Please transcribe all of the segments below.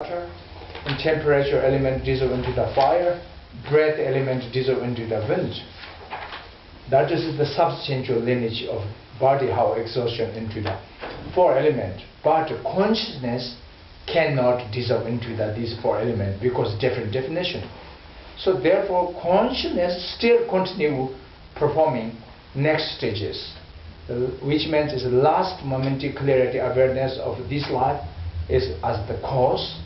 water, and temperature element dissolve into the fire, breath element dissolve into the wind. That is the substantial lineage of body, how exhaustion into the four element. But consciousness cannot dissolve into the, these four elements because different definition. So therefore, consciousness still continue performing next stages, which means is the last momentary clarity awareness of this life is as the cause,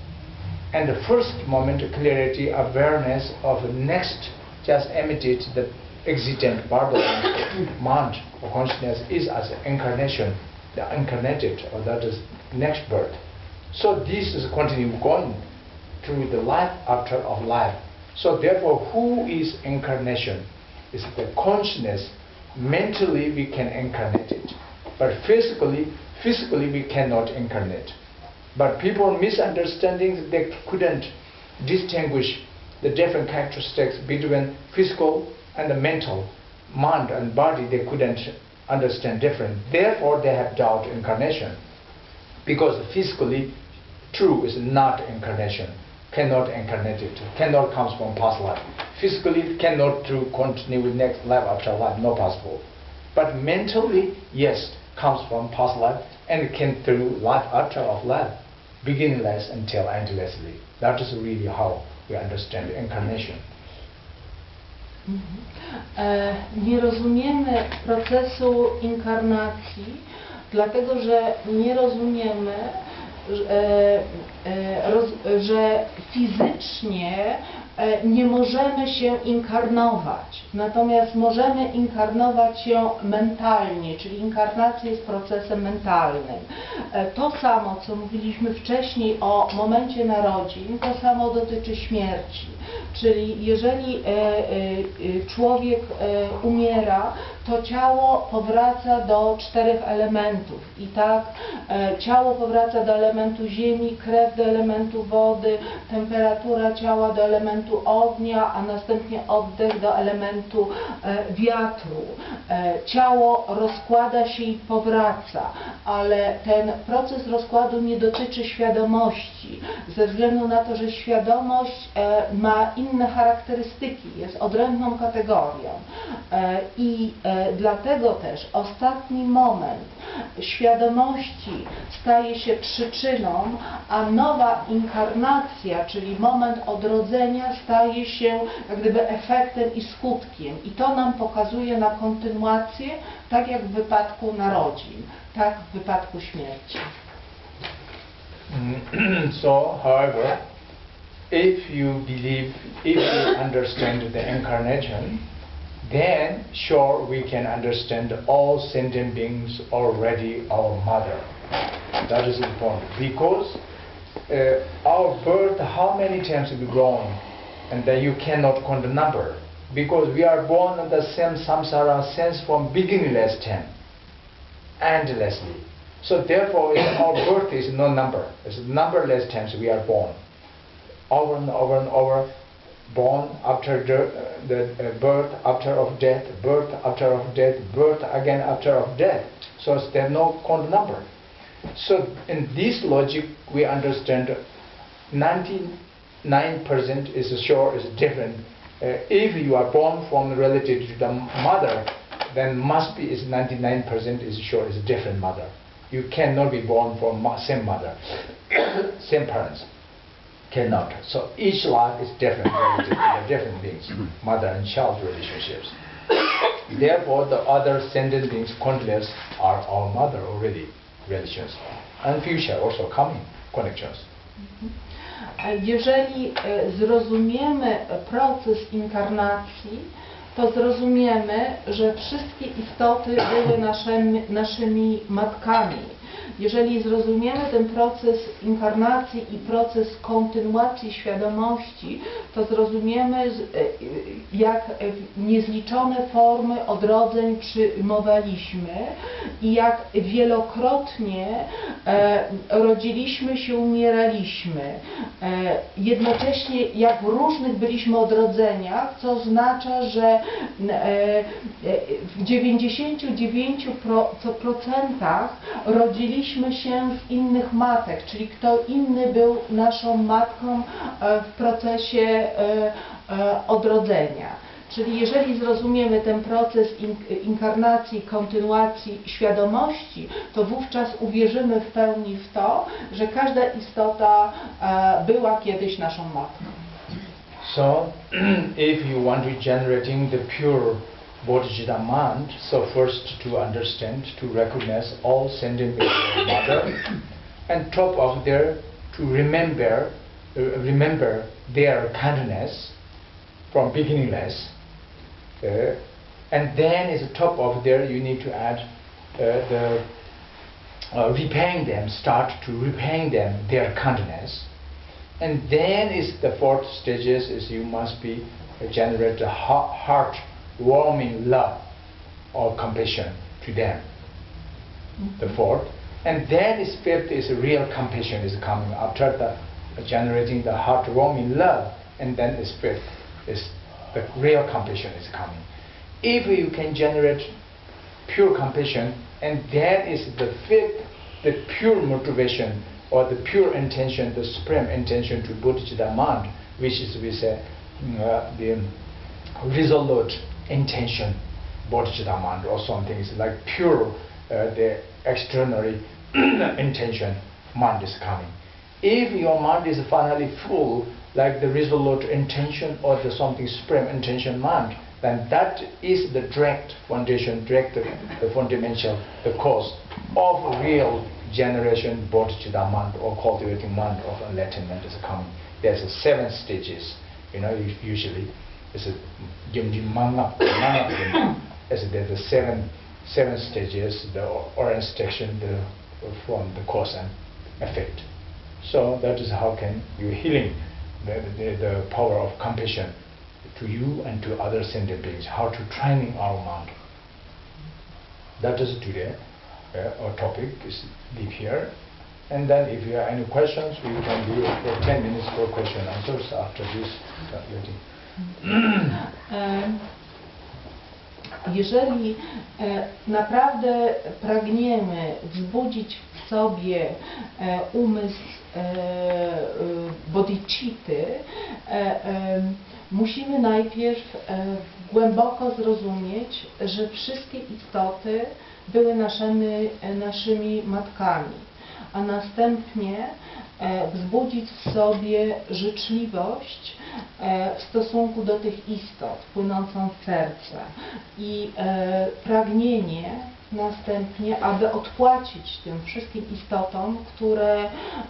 and the first moment clarity awareness of next just emitted the existent body mind or consciousness is as incarnation, the incarnated or that is next birth. So this is a continue going through the life after of life. So therefore, who is incarnation? Is the consciousness. Mentally we can incarnate it, but physically, physically we cannot incarnate. But people misunderstanding they couldn't distinguish the different characteristics between physical and the mental, mind and body. They couldn't understand different. Therefore, they have doubt incarnation, because physically true is not incarnation, cannot incarnate it, cannot comes from past life. Physically cannot true continue with next life after life, not possible. But mentally, yes, comes from past life and can through life after of life, beginningless until endlessly. That is really how we understand incarnation. Mhm. E, Nie rozumiemy procesu inkarnacji, dlatego że nie rozumiemy, że, e, e, że fizycznie e, nie możemy się inkarnować, natomiast możemy inkarnować się mentalnie, czyli inkarnacja jest procesem mentalnym. To samo, co mówiliśmy wcześniej o momencie narodzin, to samo dotyczy śmierci. Czyli jeżeli e, e, e, człowiek umiera, to ciało powraca do czterech elementów. I tak ciało powraca do elementu ziemi, krew do elementu wody, temperatura ciała do elementu ognia, a następnie oddech do elementu wiatru. Ciało rozkłada się i powraca, ale ten proces rozkładu nie dotyczy świadomości, ze względu na to, że świadomość e, inne charakterystyki, jest odrębną kategorią. E, I e, dlatego też ostatni moment świadomości staje się przyczyną, a nowa inkarnacja, czyli moment odrodzenia, staje się jak gdyby efektem i skutkiem. I to nam pokazuje na kontynuację, tak jak w wypadku narodzin, tak w wypadku śmierci. Mm, so, however, if you believe, if you understand the incarnation, then sure we can understand all sentient beings already our mother. That is important because uh, our birth, how many times we grown, and then you cannot count the number because we are born in the same samsara sense from beginningless time endlessly. So therefore, our birth is no number. It's numberless times we are born. Over and over and over, born after the, birth, after of death, birth after of death, birth again after of death. So there's no count number. So in this logic, we understand 99% is sure is different. Uh, if you are born from the relative to the mother, then must be is 99% is sure is different mother. You cannot be born from same mother, same parents. Cannot. So each life is different relative to the different beings, mother and child relationships. Therefore, the other sentient beings, countless, are our mother already relations, and future also coming connections. E, Jeżeli e, zrozumiemy proces inkarnacji, to zrozumiemy, że wszystkie istoty były naszymi, naszymi matkami. Jeżeli zrozumiemy ten proces inkarnacji i proces kontynuacji świadomości, to zrozumiemy, e, jak e, niezliczone formy odrodzeń przyjmowaliśmy i jak wielokrotnie e, rodziliśmy się, umieraliśmy. Jednocześnie jak w różnych byliśmy odrodzeniach, co oznacza, że w 99% pro- co procentach rodziliśmy uczyliśmy się z innych matek, czyli kto inny był naszą matką e, w procesie e, e, odrodzenia. Czyli jeżeli zrozumiemy ten proces in, inkarnacji, kontynuacji świadomości, to wówczas uwierzymy w pełni w to, że każda istota była kiedyś naszą matką. So, if you want to generating the pure Bodhicitta mind, so first to understand, to recognize all sentient beings mother, and top of there to remember, uh, remember their kindness from beginningless, uh, and then is top of there you need to add uh, the uh, repaying them, start to repaying them their kindness. And then is the fourth stages is you must be uh, generate a heart warming love or compassion to them. The fourth. And then is fifth is real compassion is coming after the uh, generating the heart warming love and then the fifth is the real compassion is coming. If you can generate pure compassion and that is the fifth the pure motivation or the pure intention, the supreme intention to bodhicitta mind, which is we say mm, uh, the resolute intention bodhicitta mind or something. It's like pure uh, the externally intention mind is coming. If your mind is finally full, like the resolute intention or the something supreme intention mind, then that is the direct foundation, direct the, the fundamental, the cause of real generation bodhicitta mind or cultivating mind of enlightenment is coming. There's seven stages, you know, usually. As there's a seven seven stages, the orientation, the from the cause and effect. So that is how can you healing the, the, the power of compassion to you and to other sentient beings, how to training our mind. That is today. Uh, our topic is deep here. And then if you have any questions, we can do it for 10 minutes for question and answers after this uh, meeting. Jeżeli e, naprawdę pragniemy wzbudzić w sobie e, umysł e, e, bodhicitty, e, e, musimy najpierw e, głęboko zrozumieć, że wszystkie istoty były naszymi, e, naszymi matkami, a następnie e, wzbudzić w sobie życzliwość e, w stosunku do tych istot płynącą z serca i e, pragnienie następnie, aby odpłacić tym wszystkim istotom, które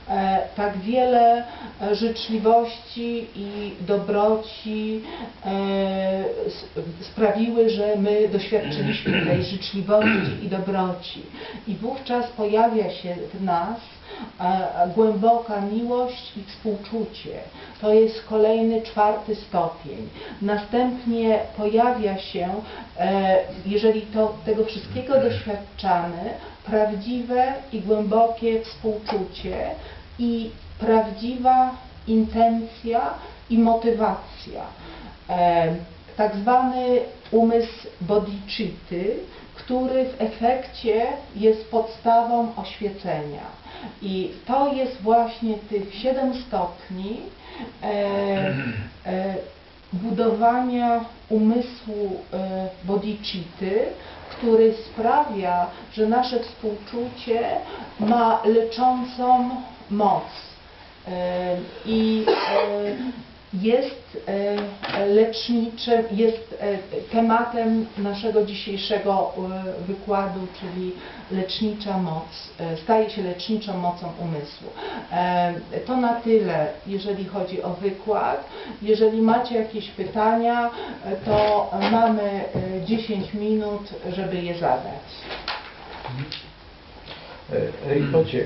e, tak wiele e, życzliwości i dobroci e, sprawiły, że my doświadczyliśmy tej życzliwości i dobroci. I wówczas pojawia się w nas głęboka miłość i współczucie. To jest kolejny czwarty stopień. Następnie pojawia się, e, jeżeli to, tego wszystkiego doświadczamy, prawdziwe i głębokie współczucie i prawdziwa intencja i motywacja. Tak zwany umysł bodhicitty, który w efekcie jest podstawą oświecenia. I to jest właśnie tych siedem stopni e, e, budowania umysłu e, bodhicitty, który sprawia, że nasze współczucie ma leczącą moc. E, I e, jest e, leczniczym, jest e, tematem naszego dzisiejszego e, wykładu, czyli lecznicza moc, staje się leczniczą mocą umysłu. To na tyle, jeżeli chodzi o wykład. Jeżeli macie jakieś pytania, to mamy e, 10 minut, żeby je zadać. E, Rinpoche,